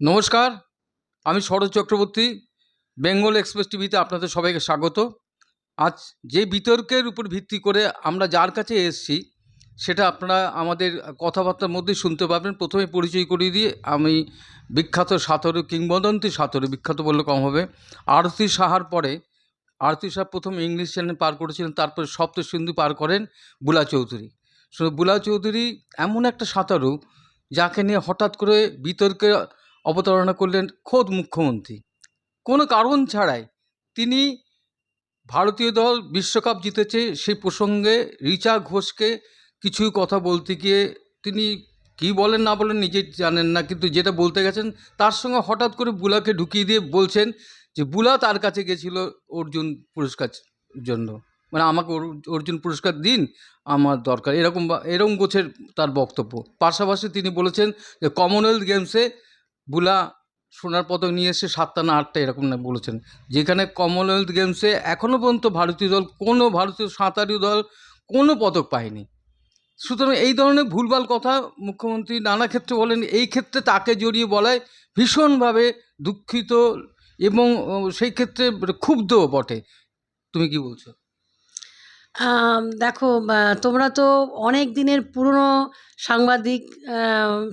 নমস্কার, আমি শরৎ চক্রবর্তী, বেঙ্গল এক্সপ্রেস টিভিতে আপনাদের সবাইকে স্বাগত। আজ যে বিতর্কের উপর ভিত্তি করে আমরা যার কাছে এসেছি, সেটা আপনারা আমাদের কথাবার্তার মধ্যে শুনতে পাবেন। প্রথমে পরিচয় করিয়ে দিয়ে আমি বিখ্যাত সাঁতরে কিংবদন্তি সাঁতরে, বিখ্যাত বললে কম হবে, আরতি সাহার পরে, আরতি সাহা প্রথম ইংলিশ চ্যানেল পার করেছিলেন, তারপরে সপ্ত সিন্ধু পার করেন বুলা চৌধুরী। সো বুলা চৌধুরী এমন একটা সাঁতারু, যাকে নিয়ে হঠাৎ করে বিতর্কে অবতারণা করলেন খোদ মুখ্যমন্ত্রী। কোনো কারণ ছাড়াই তিনি ভারতীয় দল বিশ্বকাপ জিতেছে সেই প্রসঙ্গে রিচা ঘোষকে কিছু কথা বলতে গিয়ে তিনি কী বলেন না বলেন নিজে জানেন না, কিন্তু যেটা বলতে গেছেন তার সঙ্গে হঠাৎ করে বুলাকে ঢুকিয়ে দিয়ে বলছেন যে বুলা তার কাছে গেছিল অর্জুন পুরস্কার জন্য। মানে আমাকে অর্জুন পুরস্কার দিন, আমার দরকার। এরকম এরকম গোছের তার বক্তব্য। পাশাপাশি তিনি বলেছেন যে কমনওয়েলথ গেমসে বুলা সোনার পদক নিয়ে এসে সাতটা না আটটা এরকম না বলেছেন। যেখানে কমনওয়েলথ গেমসে এখনও পর্যন্ত ভারতীয় দল, কোনো ভারতীয় সাঁতারি দল কোনো পদক পায়নি। সুতরাং এই ধরনের ভুলভাল কথা মুখ্যমন্ত্রী নানা ক্ষেত্রে বলেন, এই ক্ষেত্রে তাকে জড়িয়ে বলায় ভীষণভাবে দুঃখিত এবং সেই ক্ষেত্রে ক্ষুব্ধও বটে। তুমি কি বলছো? দেখো তোমরা তো অনেক দিনের পুরনো সাংবাদিক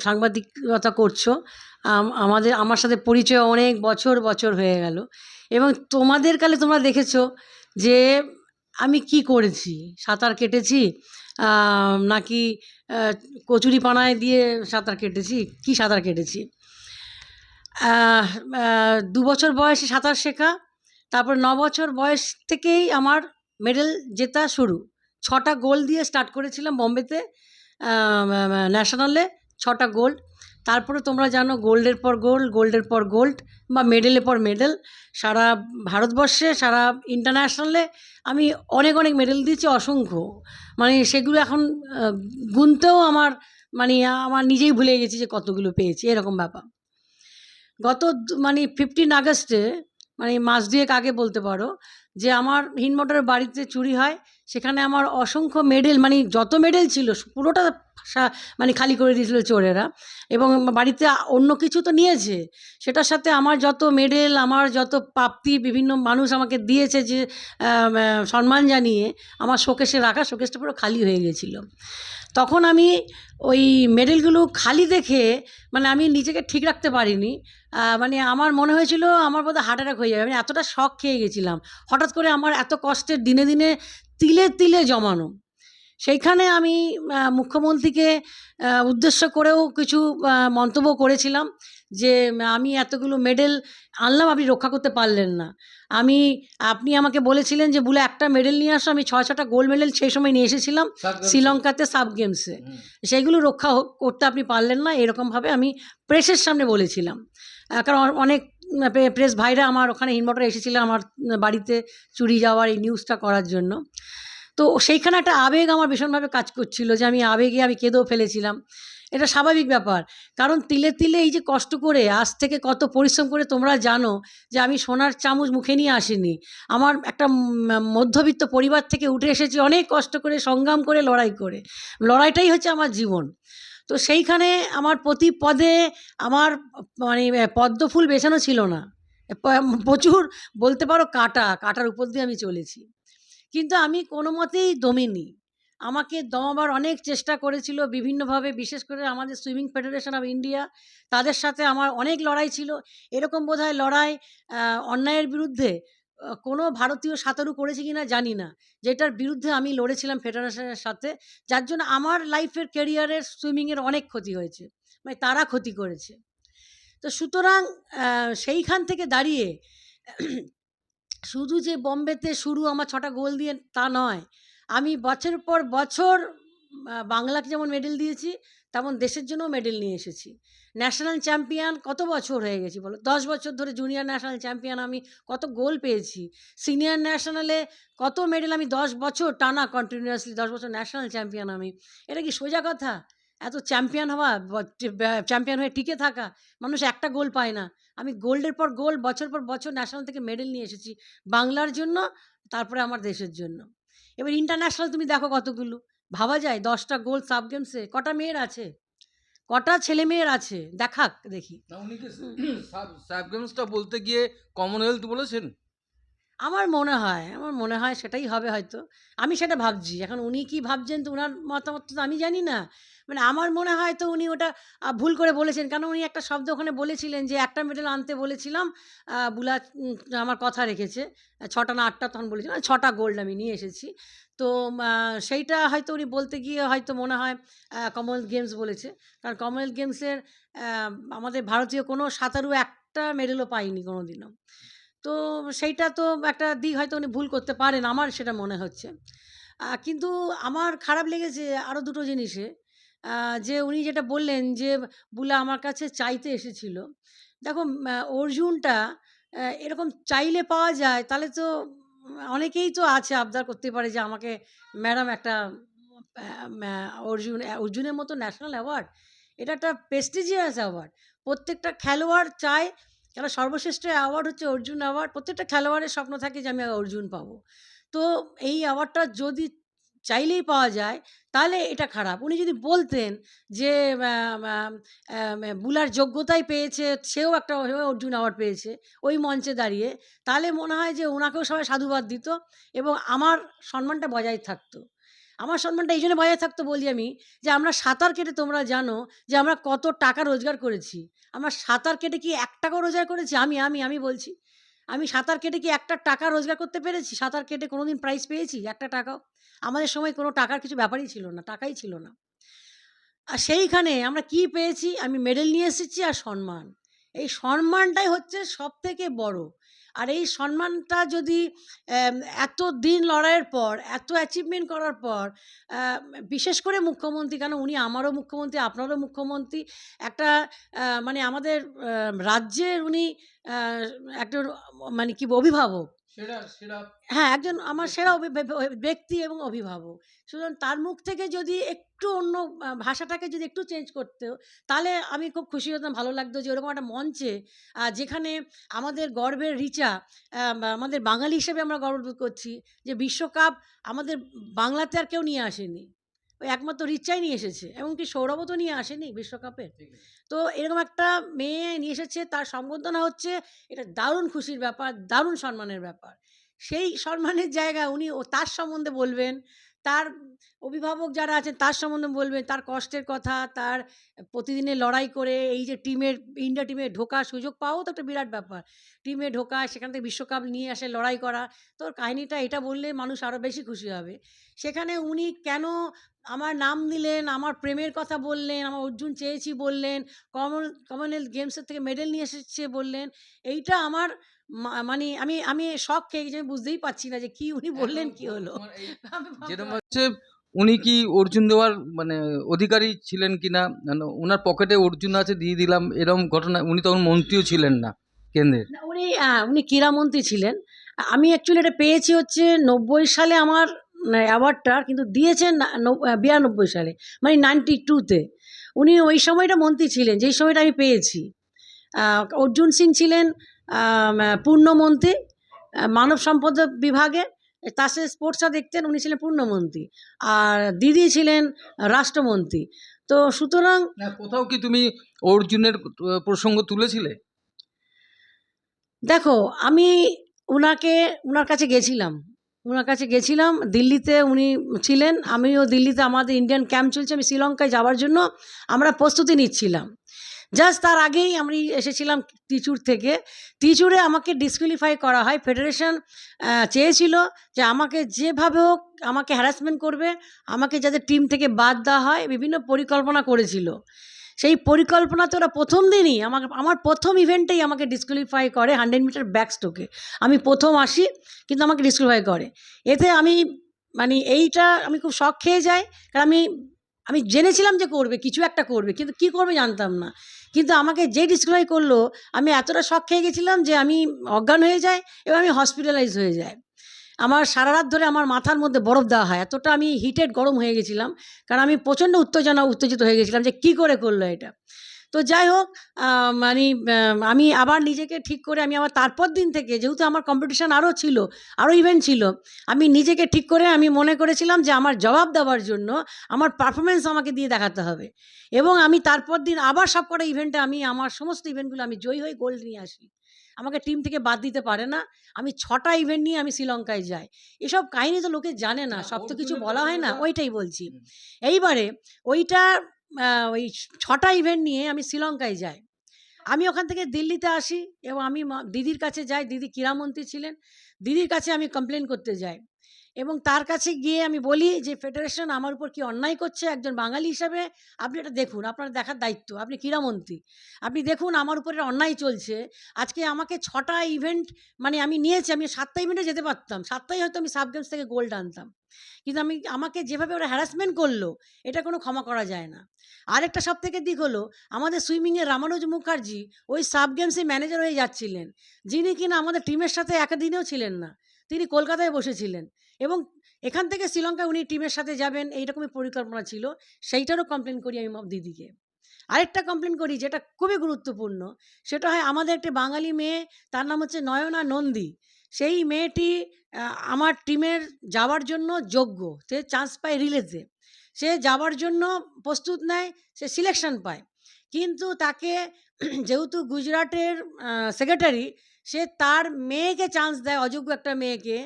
সাংবাদিকতা করছ। আমাদের, আমার সাথে পরিচয় অনেক বছর বছর হয়ে গেল। এবং তোমাদের কালে তোমরা দেখেছ যে আমি কি করেছি? সাঁতার কেটেছি নাকি কচুরি পানায় দিয়ে সাঁতার কেটেছি? কি সাঁতার কেটেছি? দু বছর বয়সে সাঁতার শেখা, তারপর ন বছর বয়স থেকেই আমার মেডেল জেতা শুরু। ছটা গোল দিয়ে স্টার্ট করেছিলাম বম্বেতে ন্যাশনালে, ছটা গোল্ড তারপরে তোমরা জানো গোল্ডের পর গোল্ড, গোল্ডের পর গোল্ড বা মেডেলের পর মেডেল। সারা ভারতবর্ষে, সারা ইন্টারন্যাশনালে আমি অনেক অনেক মেডেল দিয়েছি অসংখ্য। মানে সেগুলো এখন গুনতেও আমার মানে আমার নিজেই ভুলে গেছি যে কতগুলো পেয়েছি, এরকম ব্যাপার। গত মানে ফিফটিন আগস্টে মানে মাস দুয়েক আগে বলতে পারো যে আমার হিনমোটরের বাড়িতে চুরি হয়, সেখানে আমার অসংখ্য মেডেল মানে যত মেডেল ছিল, পুরোটা মানে খালি করে দিয়েছিল চোরেরা এবং বাড়িতে অন্য কিছু তো নিয়েছে। সেটার সাথে আমার যত মেডেল আমার যত প্রাপ্তি, বিভিন্ন মানুষ আমাকে দিয়েছে যে সম্মান জানিয়ে, আমার শোকেশে রাখা শোকেশটা পুরো খালি হয়ে গেছিল। তখন আমি ওই মেডেলগুলো খালি দেখে মানে আমি নিজেকে ঠিক রাখতে পারিনি। মানে আমার মনে হয়েছিল আমার বোধহয় হার্ট অ্যাটাক হয়ে যাবে। আমি এতটা শখ খেয়ে গেছিলাম। হঠাৎ করে আমার এত কষ্টের দিনে দিনে তিলে তিলে জমানো। সেইখানে আমি মুখ্যমন্ত্রীকে উদ্দেশ্য করেও কিছু মন্তব্য করেছিলাম যে, আমি এতগুলো মেডেল আনলাম, আপনি রক্ষা করতে পারলেন না। আমি আপনি আমাকে বলেছিলেন যে বলে একটা মেডেল নিয়ে আসো আমি ছয় ছটা গোল্ড মেডেল সেই সময় নিয়ে এসেছিলাম শ্রীলঙ্কাতে সাব গেমসে সেইগুলো রক্ষা করতে আপনি পারলেন না এরকমভাবে আমি প্রেসের সামনে বলেছিলাম। কারণ অনেক প্রে- প্রেস ভাইরা আমার ওখানে হিনমোটরে এসেছিল আমার বাড়িতে চুরি যাওয়ার এই নিউজটা করার জন্য। তো সেইখানে একটা আবেগ আমার ভীষণভাবে কাজ করছিল যে আমি আবেগে আমি কেঁদেও ফেলেছিলাম। এটা স্বাভাবিক ব্যাপার। কারণ তিলে তিলে এই যে কষ্ট করে, আজ থেকে কত পরিশ্রম করে তোমরা জানো যে আমি সোনার চামচ মুখে নিয়ে আসিনি। আমার একটা মধ্যবিত্ত পরিবার থেকে উঠে এসেছি অনেক কষ্ট করে, সংগ্রাম করে, লড়াই করে। লড়াইটাই হচ্ছে আমার জীবন। তো সেইখানে আমার প্রতি পদে আমার মানে পদ্ম ফুল বেছানো ছিল না। প্রচুর বলতে পারো কাটা, কাটার উপর দিয়ে আমি চলেছি। কিন্তু আমি কোনো মতেই দমিনি। আমাকে দমাবার অনেক চেষ্টা করেছিল বিভিন্নভাবে, বিশেষ করে আমাদের সুইমিং ফেডারেশন অফ ইন্ডিয়া, তাদের সাথে আমার অনেক লড়াই ছিল। এরকম বোধহয় লড়াই অন্যায়ের বিরুদ্ধে কোনো ভারতীয় সাঁতারু করেছে কিনা জানি না। যেটার বিরুদ্ধে আমি লড়েছিলাম ফেডারেশনের সাথে, যার জন্য আমার লাইফের ক্যারিয়ারের সুইমিংয়ের অনেক ক্ষতি হয়েছে মানে তারা ক্ষতি করেছে। তো সুতরাং সেইখান থেকে দাঁড়িয়ে, শুধু যে বম্বেতে শুরু আমার ছটা গোল দিয়ে তা নয় আমি বছর পর বছর বাংলাকে যেমন মেডেল দিয়েছি, তেমন দেশের জন্যও মেডেল নিয়ে এসেছি। ন্যাশনাল চ্যাম্পিয়ন কত বছর হয়ে গেছি বলো? দশ বছর ধরে জুনিয়র ন্যাশনাল চ্যাম্পিয়ন আমি কত গোল পেয়েছি। সিনিয়র ন্যাশনালে কত মেডেল আমি দশ বছর টানা কন্টিনিউয়াসলি দশ বছর ন্যাশনাল চ্যাম্পিয়ন আমি। এটা কি সোজা কথা? এত চ্যাম্পিয়ন হওয়া চ্যাম্পিয়ন হয়ে টিকে থাকা, মানুষ একটা গোল পায় না। আমি গোল্ডের পর গোল্ড বছর পর বছর ন্যাশনাল থেকে মেডেল নিয়ে এসেছি, বাংলার জন্য, তারপরে আমার দেশের জন্য। এবার ইন্টারন্যাশনাল তুমি দেখো কতগুলো। ভাবা যায়, দশটা গোল সাব গেমসে কটা মেয়ের আছে? কটা ছেলে মেয়ের আছে? দেখাক দেখি। সাব গেমসটা বলতে গিয়ে কমনওয়েলথ বলেছেন? আমার মনে হয়, আমার মনে হয় সেটাই হবে হয়তো। আমি সেটা ভাবছি। এখন উনি কি ভাবছেন তো ওনার মতামত তো আমি জানি না। মানে আমার মনে হয় তো উনি ওটা ভুল করে বলেছেন। কারণ উনি একটা শব্দ ওখানে বলেছিলেন যে, একটা মেডেল আনতে বলেছিলাম বুলা আমার কথা রেখেছে। ছটা না আটটা তখন বলেছিলাম ছটা গোল্ড আমি নিয়ে এসেছি। তো সেইটা হয়তো উনি বলতে গিয়ে হয়তো মনে হয় কমনওয়েলথ গেমস বলেছে। কারণ কমনওয়েলথ গেমসের আমাদের ভারতীয় কোনো সাঁতারু একটা মেডেলও পায়নি কোনো দিনও তো সেইটা তো একটা দিক হয়তো উনি ভুল করতে পারেন, আমার সেটা মনে হচ্ছে। কিন্তু আমার খারাপ লেগেছে আরও দুটো জিনিসে। যে উনি যেটা বললেন যে বুলা আমার কাছে চাইতে এসেছিল। দেখো অর্জুনটা এরকম চাইলে পাওয়া যায়, তাহলে তো অনেকেই তো আছে আবদার করতে পারে যে আমাকে ম্যাডাম একটা অর্জুন অর্জুনের মতো ন্যাশনাল অ্যাওয়ার্ড, এটা একটা প্রেস্টিজিয়াস অ্যাওয়ার্ড। প্রত্যেকটা খেলোয়াড় চায় কেন সর্বশ্রেষ্ঠ অ্যাওয়ার্ড হচ্ছে অর্জুন অ্যাওয়ার্ড প্রত্যেকটা খেলোয়াড়ের স্বপ্ন থাকে যে আমি অর্জুন পাবো। তো এই অ্যাওয়ার্ডটা যদি চাইলেই পাওয়া যায়, তাহলে এটা খারাপ। উনি যদি বলতেন যে বুলার যোগ্যতাই পেয়েছে, সেও একটা অর্জুন অ্যাওয়ার্ড পেয়েছে ওই মঞ্চে দাঁড়িয়ে, তাহলে মনে হয় যে ওনাকেও সবাই সাধুবাদ দিত এবং আমার সম্মানটা বজায় থাকতো। আমার সম্মানটা এই জন্য বজায় থাকতো বলি আমি যে, আমরা সাঁতার কেটে তোমরা জানো যে, আমরা কত টাকা রোজগার করেছি। আমরা সাঁতার কেটে কি এক টাকাও রোজগার করেছি? আমি আমি আমি বলছি। আমি সাঁতার কেটে কি একটা টাকা রোজগার করতে পেরেছি? সাঁতার কেটে কোনো দিন প্রাইজ পেয়েছি একটা টাকাও? আমাদের সময় কোনো টাকার কিছু ব্যাপারই ছিল না, টাকাই ছিল না। আর সেইখানে আমরা কি পেয়েছি? আমি মেডেল নিয়ে এসেছি আর সম্মান। এই সম্মানটাই হচ্ছে সব থেকে বড়। আর এই সম্মানটা যদি এত দিন লড়াইয়ের পর, এত অ্যাচিভমেন্ট করার পর বিশেষ করে মুখ্যমন্ত্রী, কেন উনি আমারও মুখ্যমন্ত্রী, আপনারও মুখ্যমন্ত্রী, একটা মানে আমাদের রাজ্যের উনি একটা মানে কি অভিভাবক হ্যাঁ একজন আমার সেরা ব্যক্তি। এবং অভিভাবক। সুতরাং তার মুখ থেকে যদি একটু অন্য ভাষাটাকে যদি একটু চেঞ্জ করতে তাহলে আমি খুব খুশি হতাম ভালো লাগতো যে ওরকম একটা মঞ্চে যেখানে আমাদের গর্বের রিচা আমাদের বাঙালি হিসেবে আমরা গর্ববোধ করছি যে বিশ্বকাপ আমাদের বাংলাতে আর কেউ নিয়ে আসেনি। ওই একমাত্র রিচাই নিয়ে এসেছে। এমনকি সৌরভও তো নিয়ে আসেনি বিশ্বকাপে। তো এরকম একটা মেয়ে নিয়ে এসেছে তার সম্বর্ধনা হচ্ছে এটা দারুণ খুশির ব্যাপার দারুণ সম্মানের ব্যাপার। সেই সম্মানের জায়গা উনি ও তার সম্বন্ধে বলবেন তার অভিভাবক যারা আছেন, তার সম্বন্ধে বলবেন, তার কষ্টের কথা, তার প্রতিদিনের লড়াই করে, এই যে টিমের, ইন্ডিয়া টিমে ঢোকার সুযোগ পাওয়াও তো একটা বিরাট ব্যাপার। টিমে ঢোকা, সেখান থেকে বিশ্বকাপ নিয়ে আসে, লড়াই করা। তো কাহিনিটা এটা বললে মানুষ আরও বেশি খুশি হবে। সেখানে উনি কেন আমার নাম নিলেন, আমার প্রেমের কথা বললেন, আমার অর্জুন চেয়েছি বললেন, কমন, কমনওয়েলথ গেমসের থেকে মেডেল নিয়ে এসেছে বললেন, এইটা আমার মা- মানে আমি আমি শখ খেয়ে গেছি আমি বুঝতেই পারছি না যে কি উনি বললেন কি হলো? তোমার এই- আমি ভাবতে যেরকম হচ্ছে উনি কি অর্জুন দেওয়ার মানে অধিকারী ছিলেন কিনা মানে ওনার পকেটে অর্জুন আছে দিয়ে দিলাম এরকম ঘটনা উনি তখন মন্ত্রীও ছিলেন না কেন্দ্রের না, উনি আহ, উনি ক্রীড়ামন্ত্রী ছিলেন। আমি অ্যাকচুয়ালি এটা পেয়েছি হচ্ছে নব্বই সালে আমার অ্যাওয়ার্ডটা কিন্তু দিয়েছেন না- নব- আহ, বিরানব্বই সালে মানে নাইনটি টুতে উনি ওই সময়টা মন্ত্রী ছিলেন যেই সময়টা আমি পেয়েছি। আহ, অর্জুন সিং ছিলেন পূর্ণমন্ত্রী মানব সম্পদ বিভাগে তার সাথে স্পোর্টসটা দেখতেন উনি ছিলেন পূর্ণমন্ত্রী। আর দিদি ছিলেন রাষ্ট্রমন্ত্রী। তো সুতরাং কোথাও কি তুমি অর্জুনের প্রসঙ্গ তুলেছিলে? দেখো আমি ওনাকে ওনার কাছে গেছিলাম। ওনার কাছে গেছিলাম দিল্লিতে উনি ছিলেন। আমিও দিল্লিতে আমাদের ইন্ডিয়ান ক্যাম্প চলছে আমি শ্রীলঙ্কায় যাওয়ার জন্য আমরা প্রস্তুতি নিচ্ছিলাম। জাস্ট তার আগেই আমি এসেছিলাম তিচুর থেকে। তিচুরে আমাকে ডিসকুয়ালিফাই করা হয়। ফেডারেশন চেয়েছিল যে আমাকে যেভাবে হোক আমাকে হ্যারাসমেন্ট করবে, আমাকে যাতে টিম থেকে বাদ দেওয়া হয়, বিভিন্ন পরিকল্পনা করেছিল। সেই পরিকল্পনা তো ওরা প্রথম দিনই আমাকে, আমার প্রথম ইভেন্টেই আমাকে ডিসকুয়ালিফাই করে হান্ড্রেড মিটার ব্যাক স্টোকে আমি প্রথম আসি, কিন্তু আমাকে ডিসকুয়ালিফাই করে। এতে আমি মানে এইটা আমি খুব শখ খেয়ে যাই। কারণ আমি আমি জেনেছিলাম যে করবে, কিছু একটা করবে, কিন্তু কি করবে জানতাম না। কিন্তু আমাকে যে ডিসকুয়ালিফাই করল, আমি এতটা শখ খেয়ে গেছিলাম যে আমি অজ্ঞান হয়ে যাই এবং আমি হসপিটালাইজ হয়ে যাই। আমার সারা রাত ধরে আমার মাথার মধ্যে বরফ দেওয়া হয়। এতটা আমি হিটেড গরম হয়ে গেছিলাম। কারণ আমি প্রচণ্ড উত্তেজনা, উত্তেজিত হয়ে গেছিলাম যে কি করে করল এটা? তো যাই হোক মানে আমি আবার নিজেকে ঠিক করে আমি আবার তারপর দিন থেকে যেহেতু আমার কম্পিটিশান আরও ছিল আরও ইভেন্ট ছিল আমি নিজেকে ঠিক করে আমি মনে করেছিলাম যে আমার জবাব দেওয়ার জন্য আমার পারফরমেন্স আমাকে দিয়ে দেখাতে হবে। এবং আমি তারপর দিন আবার সব কটা ইভেন্টে আমি আমার সমস্ত ইভেন্টগুলো আমি জয়ী হয়ে গোল্ড নিয়ে আসি। আমাকে টিম থেকে বাদ দিতে পারে না আমি ছটা ইভেন্ট নিয়ে আমি শ্রীলঙ্কায় যাই। এসব কাহিনী তো লোকে জানে না সব তো কিছু বলা হয় না ওইটাই বলছি। এইবারে ওইটা ওই ছটা ইভেন্ট নিয়ে আমি শ্রীলঙ্কায় যাই। আমি ওখান থেকে দিল্লিতে আসি এবং আমি দিদির কাছে যাই। দিদি ক্রীড়ামন্ত্রী ছিলেন। দিদির কাছে আমি কমপ্লেন করতে যাই। এবং তার কাছে গিয়ে আমি বলি যে, ফেডারেশন আমার উপর কি অন্যায় করছে? একজন বাঙালি হিসাবে আপনি এটা দেখুন, আপনার দেখার দায়িত্ব, আপনি ক্রীড়ামন্ত্রী। আপনি দেখুন আমার উপরে অন্যায় চলছে। আজকে আমাকে ছটা ইভেন্ট মানে আমি নিয়েছি, আমি সাতটা ইভেন্টে যেতে পারতাম, সাতটাই হয়তো আমি সাব গেমস থেকে গোল্ড আনতাম। কিন্তু আমি, আমাকে যেভাবে ওরা হ্যারাসমেন্ট করল, এটা কোনো ক্ষমা করা যায় না। আরেকটা সব থেকে দিক হলো, আমাদের সুইমিংয়ের রামানুজ মুখার্জি ওই সাব গেমসে ম্যানেজার হয়ে যাচ্ছিলেন। যিনি কিনা আমাদের টিমের সাথে একদিনেও ছিলেন না, তিনি কলকাতায় বসেছিলেন। এবং এখান থেকে শ্রীলঙ্কায় উনি টিমের সাথে যাবেন, এইরকমই পরিকল্পনা ছিল, সেইটারও কমপ্লেন করি আমি দিদিকে। আরেকটা কমপ্লেন করি যেটা খুবই গুরুত্বপূর্ণ, সেটা হয় আমাদের একটি বাঙালি মেয়ে, তার নাম হচ্ছে নয়না নন্দী। সেই মেয়েটি আমার টিমের যাওয়ার জন্য যোগ্য, সে চান্স পায় রিলেতে সে যাওয়ার জন্য প্রস্তুত নেয়, সে সিলেকশন পায়। কিন্তু তাকে যেহেতু গুজরাটের সেক্রেটারি সে তার মেয়েকে চান্স দেয়, অযোগ্য একটা মেয়েকে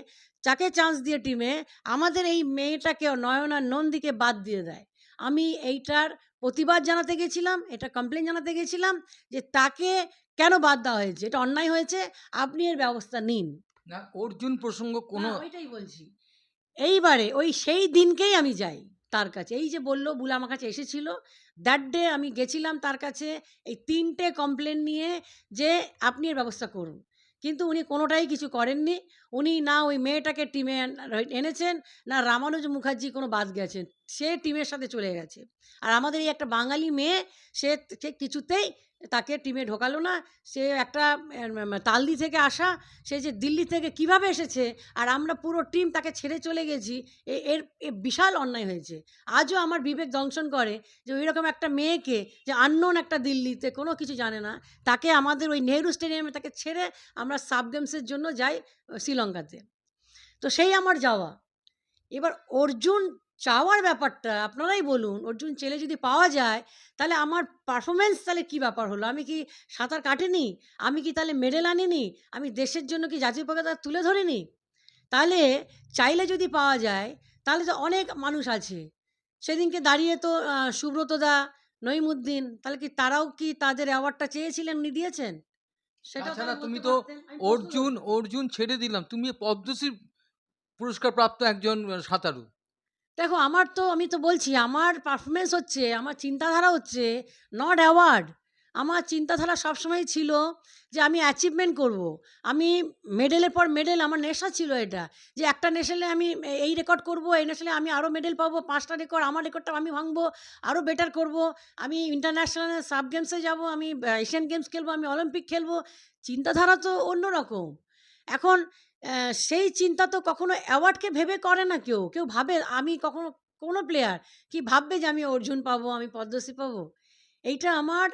যাকে চান্স দিয়ে টিমে আমাদের এই মেয়েটাকে নয়না নন্দীকে বাদ দিয়ে দেয়। আমি এইটার প্রতিবাদ জানাতে গেছিলাম এটা কমপ্লেন জানাতে গেছিলাম যে তাকে কেন বাদ দেওয়া হয়েছে? এটা অন্যায় হয়েছে আপনি এর ব্যবস্থা নিন। না অর্জুন প্রসঙ্গ কোনো ওইটাই বলছি। এইবারে ওই সেই দিনকেই আমি যাই তার কাছে। এই যে বলল বুলা আমার কাছে এসেছিল। দ্যাট ডে আমি গেছিলাম তার কাছে এই তিনটে কমপ্লেন নিয়ে যে আপনি এর ব্যবস্থা করুন। কিন্তু উনি কোনোটাই কিছু করেননি। উনি না ওই মেয়েটাকে টিমে এনেছেন, না রামানুজ মুখার্জি কোনো বাদ গেছেন। সে টিমের সাথে চলে গেছে। আর আমাদের এই একটা বাঙালি মেয়ে সে কিছুতেই তাকে টিমে ঢোকালো না। সে একটা তালদি থেকে আসা, সে যে দিল্লি থেকে কীভাবে এসেছে আর আমরা পুরো টিম তাকে ছেড়ে চলে গেছি এর বিশাল অন্যায় হয়েছে। আজও আমার বিবেক দংশন করে যে ওই রকম একটা মেয়েকে যে আননোন একটা দিল্লিতে কোনো কিছু জানে না, তাকে আমাদের ওই নেহরু স্টেডিয়ামে তাকে ছেড়ে আমরা সাব গেমসের জন্য যাই শ্রীলঙ্কাতে। তো সেই আমার যাওয়া। এবার অর্জুন চাওয়ার ব্যাপারটা আপনারাই বলুন অর্জুন ছেলে যদি পাওয়া যায় তাহলে আমার পারফরমেন্স তাহলে কি ব্যাপার হলো? আমি কি সাঁতার কাটিনি? আমি কি তাহলে মেডেল আনিনি? আমি দেশের জন্য কি জাতীয় পতাকা তুলে ধরিনি? তাহলে চাইলে যদি পাওয়া যায় তাহলে তো অনেক মানুষ আছে। সেদিনকে দাঁড়িয়ে তো আহ, সুব্রত দা নইমুদ্দিন তাহলে কি তারাও কি তাদের অ্যাওয়ার্ডটা চেয়েছিলেন উনি দিয়েছেন? সেটা তুমি তো অর্জুন অর্জুন ছেড়ে দিলাম। তুমি পদ্মশ্রী পুরস্কার প্রাপ্ত একজন সাঁতারু। দেখো, আমার তো, আমি তো বলছি, আমার পারফরমেন্স হচ্ছে, আমার চিন্তাধারা হচ্ছে নট অ্যাওয়ার্ড আমার চিন্তাধারা সবসময় ছিল যে আমি অ্যাচিভমেন্ট করব। আমি মেডেলের পর মেডেল আমার নেশা ছিল এটা, যে একটা নেশালে আমি এই রেকর্ড করব, এই নেশালে আমি আরও মেডেল পাবো, পাঁচটা রেকর্ড আমার রেকর্ডটা আমি ভাঙবো আরও বেটার করব। আমি ইন্টারন্যাশনাল সাব গেমসে যাব, আমি এশিয়ান গেমস খেলব, আমি অলিম্পিক খেলব। চিন্তাধারা তো অন্যরকম। এখন সেই চিন্তা তো কখনো অ্যাওয়ার্ডকে ভেবে করে না কেউ। কেউ ভাবে আমি কখনো কোনো প্লেয়ার কি ভাববে যে আমি অর্জুন পাবো আমি পদ্মশ্রী পাবো? এইটা আমার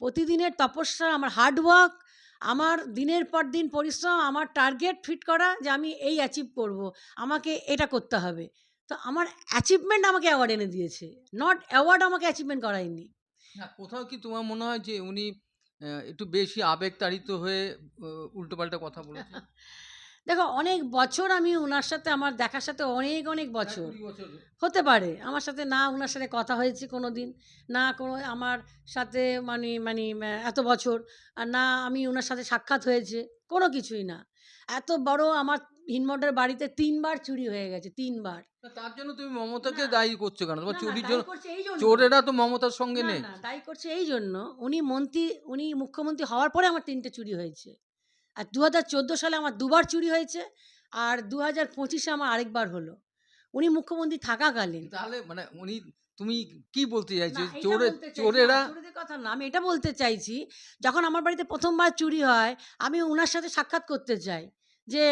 প্রতিদিনের তপস্যা আমার হার্ডওয়ার্ক আমার দিনের পর দিন পরিশ্রম আমার টার্গেট ফিট করা যে আমি এই অ্যাচিভ করব আমাকে এটা করতে হবে। তো আমার অ্যাচিভমেন্ট আমাকে অ্যাওয়ার্ড এনে দিয়েছে। নট অ্যাওয়ার্ড আমাকে অ্যাচিভমেন্ট করায়নি। না কোথাও কি তোমার মনে হয় যে উনি একটু বেশি আবেগতাড়িত হয়ে উল্টোপাল্টা কথা বলেছেন? দেখো অনেক বছর আমি ওনার সাথে আমার দেখার সাথে অনেক অনেক বছর হতে পারে। আমার সাথে না ওনার সাথে কথা হয়েছে কোনো দিন না কোনো আমার সাথে মানে মানে এত বছর আর না আমি ওনার সাথে সাক্ষাৎ হয়েছে কোনো কিছুই না। এত বড় আমার হিনমোটের বাড়িতে তিনবার চুরি হয়ে গেছে তিনবার। তার জন্য তুমি মমতাকে দায়ী করছ কেন? তোমার চুরির জন্য। চোরেরা তো মমতার সঙ্গে নেই। দায়ী করছে এই জন্য। উনি মন্ত্রী উনি মুখ্যমন্ত্রী হওয়ার পরে আমার তিনটে চুরি হয়েছে। আর দু হাজার চোদ্দ সালে আমার দুবার চুরি হয়েছে আর দু হাজার পঁচিশে আমার আরেকবার হলো। উনি মুখ্যমন্ত্রী থাকাকালীন। তাহলে মানে উনি তুমি কি বলতে চাইছো? চোরে চোরেরা কথা না আমি এটা বলতে চাইছি যখন আমার বাড়িতে প্রথমবার চুরি হয় আমি ওনার সাথে সাক্ষাৎ করতে চাই যে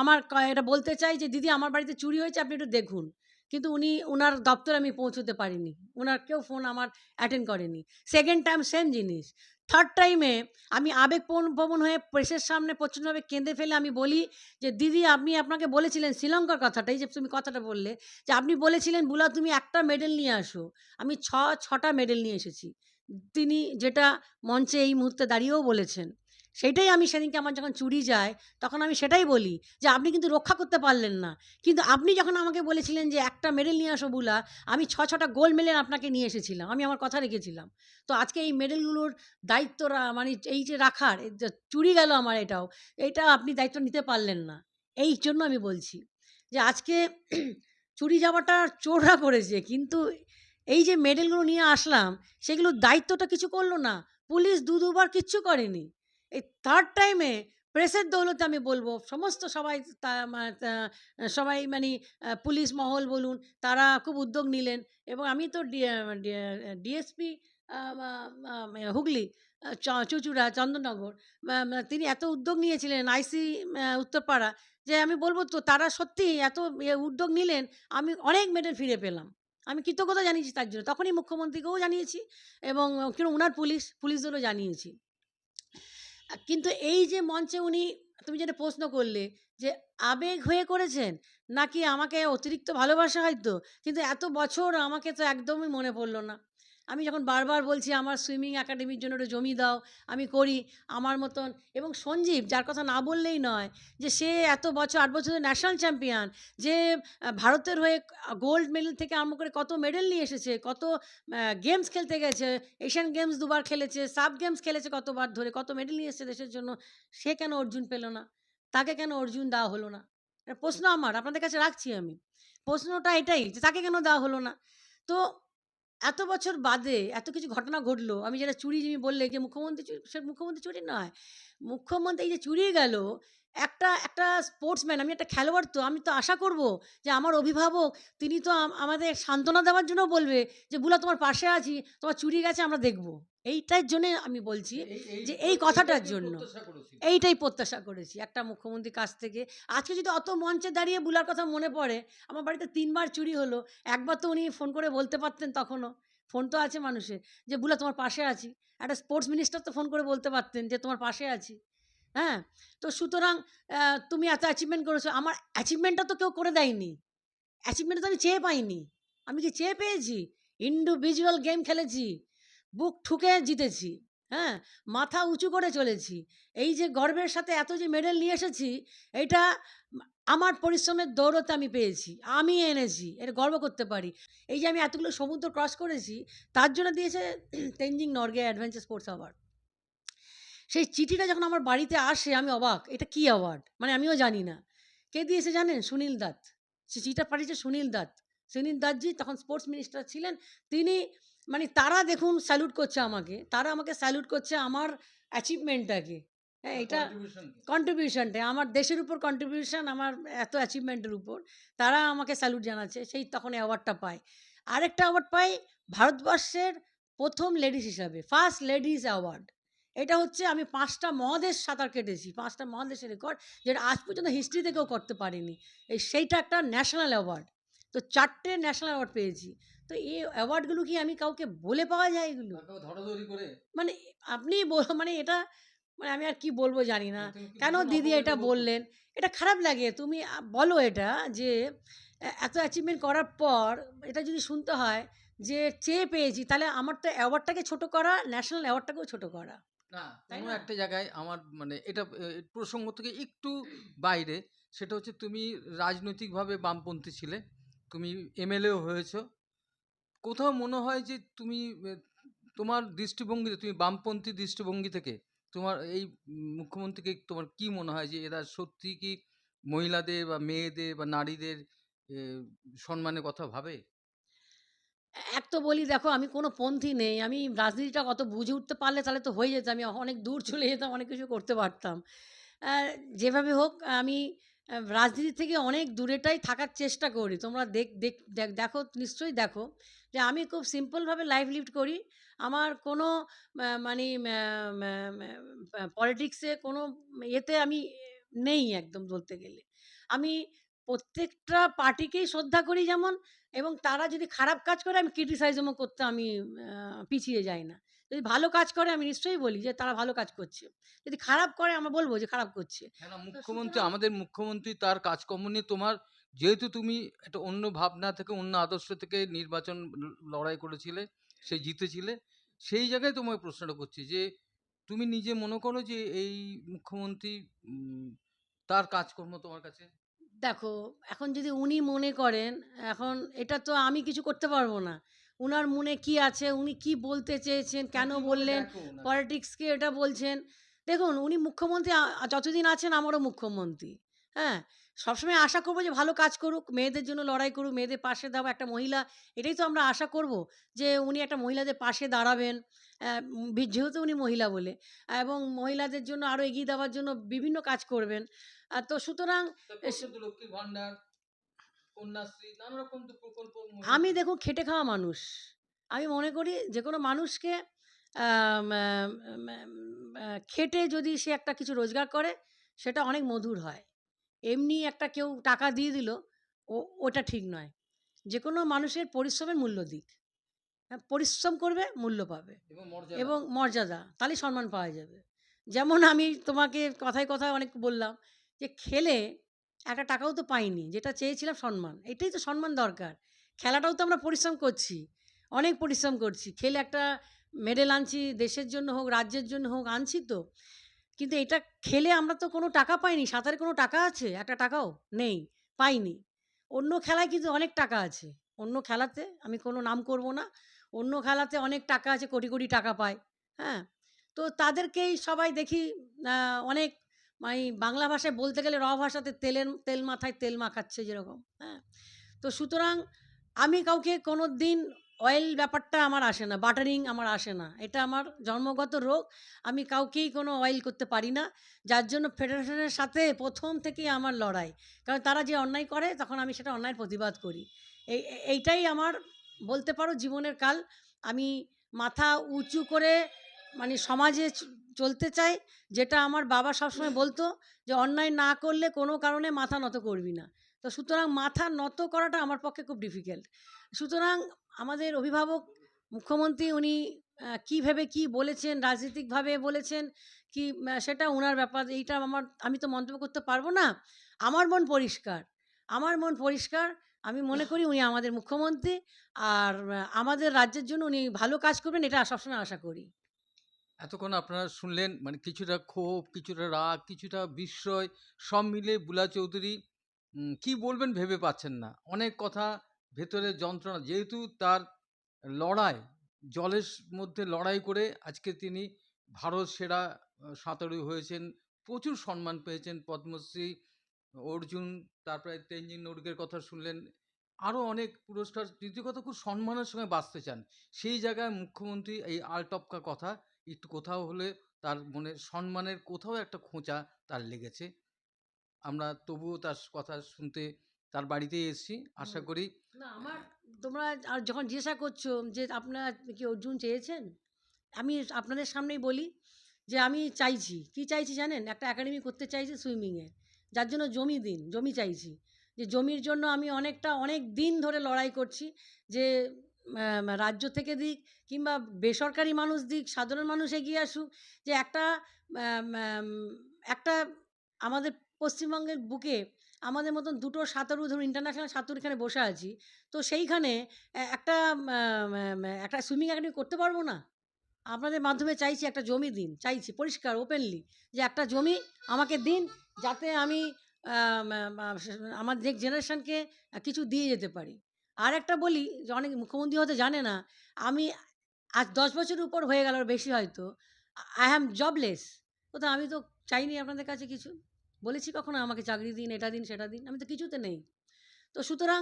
আমার এটা বলতে চাই যে দিদি আমার বাড়িতে চুরি হয়েছে আপনি একটু দেখুন। কিন্তু উনি ওনার দপ্তরে আমি পৌঁছতে পারিনি। ওনার কেউ ফোন আমার অ্যাটেন্ড করেনি। সেকেন্ড টাইম সেম জিনিস। থার্ড টাইমে আমি আবেগপ্রবণ হয়ে প্রেসের সামনে প্রচণ্ডভাবে কেঁদে ফেলে আমি বলি যে, দিদি, আপনি আপনাকে বলেছিলেন শ্রীলঙ্কার কথাটাই যে তুমি কথাটা বললে, যে আপনি বলেছিলেন, বুলা, তুমি একটা মেডেল নিয়ে আসো। আমি ছ, ছটা মেডেল নিয়ে এসেছি। তিনি যেটা মঞ্চে এই মুহূর্তে দাঁড়িয়েও বলেছেন। সেইটাই আমি সেদিনকে আমার যখন চুরি যায়, তখন আমি সেটাই বলি যে, আপনি কিন্তু রক্ষা করতে পারলেন না। কিন্তু আপনি যখন আমাকে বলেছিলেন যে, একটা মেডেল নিয়ে আসো বুলা, আমি ছ ছটা গোল্ড মেডেল আপনাকে নিয়ে এসেছিলাম, আমি আমার কথা রেখেছিলাম। তো আজকে এই মেডেলগুলোর দায়িত্ব মানে এই যে রাখার চুরি গেল আমার এটাও, এটা আপনি দায়িত্ব নিতে পারলেন না। এই জন্য আমি বলছি যে, আজকে চুরি যাওয়াটা চোররা করেছে, কিন্তু এই যে মেডেলগুলো নিয়ে আসলাম সেগুলোর দায়িত্বটা কিছু করল না, পুলিশ দু দুবার কিচ্ছু করেনি। এই থার্ড টাইমে প্রেসের দৌলতে আমি বলব সমস্ত সবাই সবাই মানে পুলিশ মহল বলুন তারা খুব উদ্যোগ নিলেন এবং আমি তো ডিএসপি হুগলি আহ, চ- চুচুড়া চন্দননগর তিনি এত উদ্যোগ নিয়েছিলেন আইসি উত্তরপাড়া যে আমি বলব তো তারা সত্যি এত উদ্যোগ নিলেন আমি অনেক মেডেল ফিরে পেলাম। আমি কৃতজ্ঞতা জানিয়েছি তার জন্য। তখনই মুখ্যমন্ত্রীকেও জানিয়েছি এবং ওনার পুলিশ পুলিশদেরও জানিয়েছি। কিন্তু এই যে মঞ্চে উনি, তুমি যেটা প্রশ্ন করলে যে আবেগ হয়ে করেছেন, নাকি আমাকে অতিরিক্ত ভালোবাসা হয়তো? কিন্তু এত বছর আমাকে তো একদমই মনে পড়ল না। আমি যখন বারবার বলছি, আমার সুইমিং একাডেমির জন্য একটু জমি দাও, আমি করি। আমার মতন, এবং সঞ্জীব, যার কথা না বললেই নয়, যে সে এত বছর, আট বছরের ন্যাশনাল চ্যাম্পিয়ন যে ভারতের হয়ে গোল্ড মেডেল থেকে আরম্ভ করে কত মেডেল নিয়ে এসেছে, কত গেমস খেলতে গেছে এশিয়ান গেমস দুবার খেলেছে সাব গেমস খেলেছে কতবার ধরে, কত মেডেল নিয়ে এসেছে দেশের জন্য, সে কেন অর্জুন পেল না? তাকে কেন অর্জুন দেওয়া হলো না? প্রশ্ন আমার, আপনাদের কাছে রাখছি আমি। প্রশ্নটা এটাই, যে তাকে কেন দেওয়া হলো না? তো এত বছর বাদে এত কিছু ঘটনা ঘটলো। আমি যেটা চুরি যিনি বললে যে মুখ্যমন্ত্রী সে মুখ্যমন্ত্রী চুরি নয়। মুখ্যমন্ত্রী এই যে চুরি গেল, একটা একটা স্পোর্টসম্যান আমি একটা খেলোয়াড় তো, আমি তো আশা করব যে আমার অভিভাবক, তিনি তো আমাদের সান্ত্বনা দেওয়ার জন্য বলবে যে, বুলা, তোমার পাশে আছি, তোমার চুরি গেছে, আমরা দেখব। এইটার জন্যে আমি বলছি যে এই কথাটার জন্য। এইটাই প্রত্যাশা করেছি একটা মুখ্যমন্ত্রীর কাছ থেকে। আজকে যদি অত মঞ্চে দাঁড়িয়ে বুলার কথা মনে পড়ে আমার বাড়িতে তিনবার চুরি হলো একবার তো উনি ফোন করে বলতে পারতেন তখনও। ফোন তো আছে মানুষের যে বুলা তোমার পাশে আছি। একটা স্পোর্টস মিনিস্টার তো ফোন করে বলতে পারতেন যে তোমার পাশে আছি। হ্যাঁ? তো সুতরাং তুমি এত অ্যাচিভমেন্ট করেছ। আমার অ্যাচিভমেন্টটা তো কেউ করে দেয়নি। অ্যাচিভমেন্ট তো আমি চেয়ে পাইনি। আমি কি চেয়ে পেয়েছি? ইন্ডিভিজুয়াল গেম খেলেছি। বুক ঠুকে জিতেছি হ্যাঁ? মাথা উঁচু করে চলেছি। এই যে গর্বের সাথে এত যে মেডেল নিয়ে এসেছি, এটা আমার পরিশ্রমের দৌড়তে আমি পেয়েছি, আমি এনেছি এটা গর্ব করতে পারি। এই যে আমি এতগুলো সমুদ্র ক্রস করেছি, তার জন্য দিয়েছে Tenzing Norgay adventure sports award সেই চিঠিটা যখন আমার বাড়িতে আসে, আমি অবাক, এটা কি অ্যাওয়ার্ড মানে আমিও জানি না। কে দিয়েছে জানেন? সুনীল দত্ত। সে চিঠিটা পাঠিয়েছে সুনীল দত্ত। সুনীল দত্তজি তখন স্পোর্টস মিনিস্টার ছিলেন, তিনি মানে তারা দেখুন স্যালুট করছে আমাকে। তারা আমাকে স্যালুট করছে আমার অ্যাচিভমেন্টটাকে হ্যাঁ এটা কন্ট্রিবিউশনটা আমার দেশের উপর কন্ট্রিবিউশন আমার এত অ্যাচিভমেন্টের উপর। তারা আমাকে স্যালুট জানাচ্ছে সেই তখন অ্যাওয়ার্ডটা পায়। আরেকটা অ্যাওয়ার্ড পাই ভারতবর্ষের প্রথম লেডিস হিসাবে ফার্স্ট লেডিস অ্যাওয়ার্ড এটা হচ্ছে আমি পাঁচটা মহাদেশ সাঁতার কেটেছি পাঁচটা মহাদেশের রেকর্ড যেটা আজ পর্যন্ত হিস্ট্রিতে কেউ করতে পারেনি। এই সেইটা একটা ন্যাশনাল অ্যাওয়ার্ড তো চারটে ন্যাশনাল অ্যাওয়ার্ড পেয়েছি। তো এই অ্যাওয়ার্ডগুলো কি আমি কাউকে বলে পাওয়া যায় এগুলো? মানে আপনি মানে এটা মানে আমি আর কি বলব জানি না। কেন দিদি এটা বললেন? এটা খারাপ লাগে। তুমি বলো এটা যে এত অ্যাচিভমেন্ট করার পর এটা যদি শুনতে হয় যে চেয়ে পেয়েছি তাহলে আমার তো অ্যাওয়ার্ডটাকে ছোট করা ন্যাশনাল অ্যাওয়ার্ডটাকেও ছোট করা। না কোনো একটা জায়গায় আমার মানে এটা প্রসঙ্গ থেকে একটু বাইরে সেটা হচ্ছে তুমি রাজনৈতিকভাবে বামপন্থী ছিলে তুমি এমএলএও হয়েছো কোথাও মনে হয় যে তুমি তোমার দৃষ্টিভঙ্গিতে, তুমি বামপন্থী দৃষ্টিভঙ্গি থেকে তোমার এই মুখ্যমন্ত্রীকে তোমার কি মনে হয় যে এরা সত্যি কি মহিলাদের বা মেয়েদের বা নারীদের সম্মানের কথা ভাবে? এক তো বলি দেখো, আমি কোনো পন্থী নেই। আমি রাজনীতিটা কত বুঝে উঠতে পারলে তাহলে তো হয়ে যেত। আমি অনেক দূর চলে যেতাম, অনেক কিছু করতে পারতাম। যেভাবে হোক, আমি রাজনীতি থেকে অনেক দূরেটাই থাকার চেষ্টা করি। তোমরা দেখ দেখ, দেখ- দেখো, নিশ্চয়ই দেখো। যে আমি খুব সিম্পলভাবে লাইফ লিড করি। আমার কোনো মানে পলিটিক্সে কোনো ইয়েতে আমি নেই একদম বলতে গেলে। আমি প্রত্যেকটা পার্টিকেই শ্রদ্ধা করি যেমন এবং তারা যদি খারাপ কাজ করে আমি ক্রিটিসাইজমও করতে আমি পিছিয়ে যাই না। যদি ভালো কাজ করে আমি নিশ্চয়ই বলি যে তারা ভালো কাজ করছে। যদি খারাপ করে আমরা বলব যে খারাপ করছে। মুখ্যমন্ত্রী আমাদের মুখ্যমন্ত্রী তার কাজকর্ম নিয়ে তোমার যেহেতু তুমি একটা অন্য ভাবনা থেকে অন্য আদর্শ থেকে নির্বাচন লড়াই করেছিলে সে জিতেছিলে সেই জায়গায় তোমায় প্রশ্নটা করছি যে তুমি নিজে মনে করো যে এই মুখ্যমন্ত্রী তার কাজকর্ম তোমার কাছে? দেখো এখন যদি উনি মনে করেন এখন এটা তো আমি কিছু করতে পারব না। উনার মনে কি আছে উনি কি বলতে চেয়েছেন কেন বললেন? পলিটিক্সকে এটা বলছেন। দেখুন উনি মুখ্যমন্ত্রী যতদিন আছেন আমারও মুখ্যমন্ত্রী হ্যাঁ? সবসময় আশা করব যে ভালো কাজ করুক মেয়েদের জন্য লড়াই করুক মেয়েদের পাশে দাঁড়াবো একটা মহিলা। এটাই তো আমরা আশা করব যে উনি একটা মহিলাদের পাশে দাঁড়াবেন। যেহেতু উনি মহিলা বলে। এবং মহিলাদের জন্য আরও এগিয়ে দেওয়ার জন্য বিভিন্ন কাজ করবেন। তো সুতরাং আমি দেখুন খেটে খাওয়া মানুষ। আমি মনে করি যে কোনো মানুষকে খেটে যদি সে একটা কিছু রোজগার করে সেটা অনেক মধুর হয়। এমনি একটা কেউ টাকা দিয়ে দিল ও ওটা ঠিক নয়। যে কোনো মানুষের পরিশ্রমের মূল্য দিক। হ্যাঁ, পরিশ্রম করবে মূল্য পাবে। এবং মর্যাদা। তাহলেই সম্মান পাওয়া যাবে। যেমন আমি তোমাকে কথায় কথায় অনেক বললাম যে খেলে একটা টাকাও তো পাইনি যেটা চেয়েছিলাম সম্মান। এটাই তো সম্মান দরকার। খেলাটাও তো আমরা পরিশ্রম করছি অনেক পরিশ্রম করছি। খেলে একটা মেডেল আনছি দেশের জন্য হোক রাজ্যের জন্য হোক আনছি তো। কিন্তু এটা খেলে আমরা তো কোনো টাকা পাইনি। সাঁতারে কোনো টাকা আছে? একটা টাকাও নেই, পাইনি। অন্য খেলায় কিন্তু অনেক টাকা আছে। অন্য খেলাতে আমি কোনো নাম করব না। অন্য খেলাতে অনেক টাকা আছে, কোটি কোটি টাকা পায়। হ্যাঁ? তো তাদেরকেই সবাই দেখি অনেক মানে বাংলা ভাষায় বলতে গেলে র ভাষাতে তেলের, তেল মাথায় তেল মাখাচ্ছে যেরকম। হ্যাঁ? তো সুতরাং আমি কাউকে কোনো দিন অয়েল ব্যাপারটা আমার আসে না, বাটারিং আমার আসে না। এটা আমার জন্মগত রোগ, আমি কাউকেই কোনো অয়েল করতে পারি না। যার জন্য ফেডারেশনের সাথে প্রথম থেকেই আমার লড়াই। কারণ তারা যে অন্যায় করে, তখন আমি সেটা অন্যায়ের প্রতিবাদ করি। এই এই- এইটাই আমার বলতে পারো জীবনের কাল। আমি মাথা উঁচু করে মানে সমাজে চলতে চাই, যেটা আমার বাবা সবসময় বলতো যে, অন্যায় না করলে কোনো কারণে মাথা নত করবি না। তো সুতরাং মাথা নত করাটা আমার পক্ষে খুব ডিফিকাল্ট সুতরাং আমাদের অভিভাবক মুখ্যমন্ত্রী উনি কী ভেবে কী বলেছেন, রাজনৈতিকভাবে বলেছেন, কি সেটা ওনার ব্যাপার, এইটা আমার, আমি তো মন্তব্য করতে পারব না। আমার মন পরিষ্কার, আমার মন পরিষ্কার, আমি মনে করি উনি আমাদের মুখ্যমন্ত্রী আর আমাদের রাজ্যের জন্য উনি ভালো কাজ করবেন, এটা সবসময় আশা করি। এতক্ষণ আপনারা শুনলেন মানে কিছুটা ক্ষোভ, কিছুটা রাগ, কিছুটা বিস্ময়, সব মিলে বুলা চৌধুরী কি বলবেন ভেবে পাচ্ছেন না। অনেক কথা ভেতরে যন্ত্রণা। যেহেতু তার লড়াই জলের মধ্যে লড়াই করে আজকে তিনি ভারত সেরা সাঁতারু হয়েছেন প্রচুর সম্মান পেয়েছেন পদ্মশ্রী অর্জুন তারপরে তেঞ্জিং নোরগের কথা শুনলেন। আরও অনেক পুরস্কার দ্বিতীয় কথা খুব সম্মানের সঙ্গে বাঁচতে চান। সেই জায়গায় মুখ্যমন্ত্রী এই আলটপকা কথা একটু কোথাও হলে তার মনে সম্মানের কোথাও একটা খোঁচা তার লেগেছে। আমরা তবুও তার কথা শুনতে তার বাড়িতেই এসেছি। আশা করি না, আমার তোমরা আর যখন জিজ্ঞাসা করছ যে আপনারা কি অর্জুন চেয়েছেন? আমি আপনাদের সামনেই বলি যে আমি চাইছি। কি চাইছি জানেন? একটা একাডেমি করতে চাইছি সুইমিংয়ে। যার জন্য জমি দিন, জমি চাইছি। যে জমির জন্য আমি অনেকটা, অনেক দিন ধরে লড়াই করছি যে রাজ্য থেকে দিক কিংবা বেসরকারি মানুষ দিক, সাধারণ মানুষ এগিয়ে আসুক, যে একটা একটা আমাদের পশ্চিমবঙ্গের বুকে আমাদের মতন দুটো সাঁতারু ধরুন ইন্টারন্যাশনাল সাঁতারু এখানে বসে আছি তো সেইখানে একটা একটা সুইমিং একাডেমি করতে পারব না? আপনাদের মাধ্যমে চাইছি একটা জমি দিন চাইছি পরিষ্কার ওপেনলি যে একটা জমি আমাকে দিন যাতে আমি আম, আম, আমার নেক্সট জেনারেশনকে কিছু দিয়ে যেতে পারি। আর একটা বলি যে অনেক মুখ্যমন্ত্রী হয়তো জানে না আমি আজ দশ বছরের উপর হয়ে গেল বেশি হয়তো আই অ্যাম জবলেস তো আমি তো চাইনি আপনাদের কাছে কিছু? বলেছি কখনো আমাকে চাকরি দিন, এটা দিন, সেটা দিন, আমি তো কিছুতে নেই। তো সুতরাং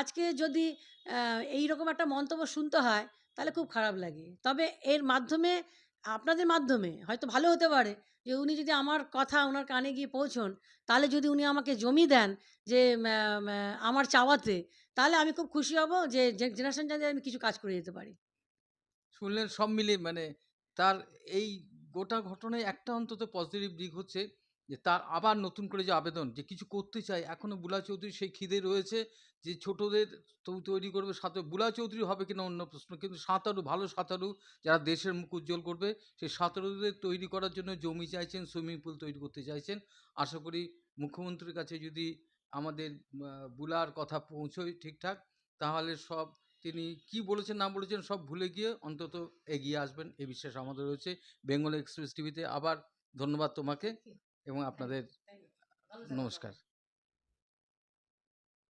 আজকে যদি এই রকম একটা মন্তব্য শুনতে হয়, তাহলে খুব খারাপ লাগে। তবে এর মাধ্যমে, আপনাদের মাধ্যমে, হয়তো ভালো হতে পারে, যে উনি যদি আমার কথা ওনার কানে গিয়ে পৌঁছন, তাহলে যদি উনি আমাকে জমি দেন, যে আমার চাওয়াতে, তাহলে আমি খুব খুশি হব যে জেনারেশন যাতে আমি কিছু কাজ করে যেতে পারি। শুনলেন সব মিলিয়ে মানে তার এই গোটা ঘটনায় একটা অন্তত পজিটিভ দিক হচ্ছে যে তার আবার নতুন করে যে আবেদন, যে কিছু করতে চায় এখনও বুলা চৌধুরী সেই খিদে রয়েছে যে ছোটদের তৈরি করবে সাঁতারু বুলা চৌধুরী হবে কিনা অন্য প্রশ্ন। কিন্তু সাঁতারু, ভালো সাঁতারু যারা দেশের মুখ উজ্জ্বল করবে, সেই সাঁতারুদের তৈরি করার জন্য জমি চাইছেন, সুইমিং পুল তৈরি করতে চাইছেন। আশা করি মুখ্যমন্ত্রীর কাছে যদি আমাদের বুলার কথা পৌঁছয় ঠিকঠাক, তাহলে সব তিনি কি বলেছেন, না বলেছেন সব ভুলে গিয়ে অন্তত এগিয়ে আসবেন। এ বিশ্বাস আমাদের রয়েছে। বেঙ্গল এক্সপ্রেস টিভিতে আবার ধন্যবাদ তোমাকে। এবং আপনাদের নমস্কার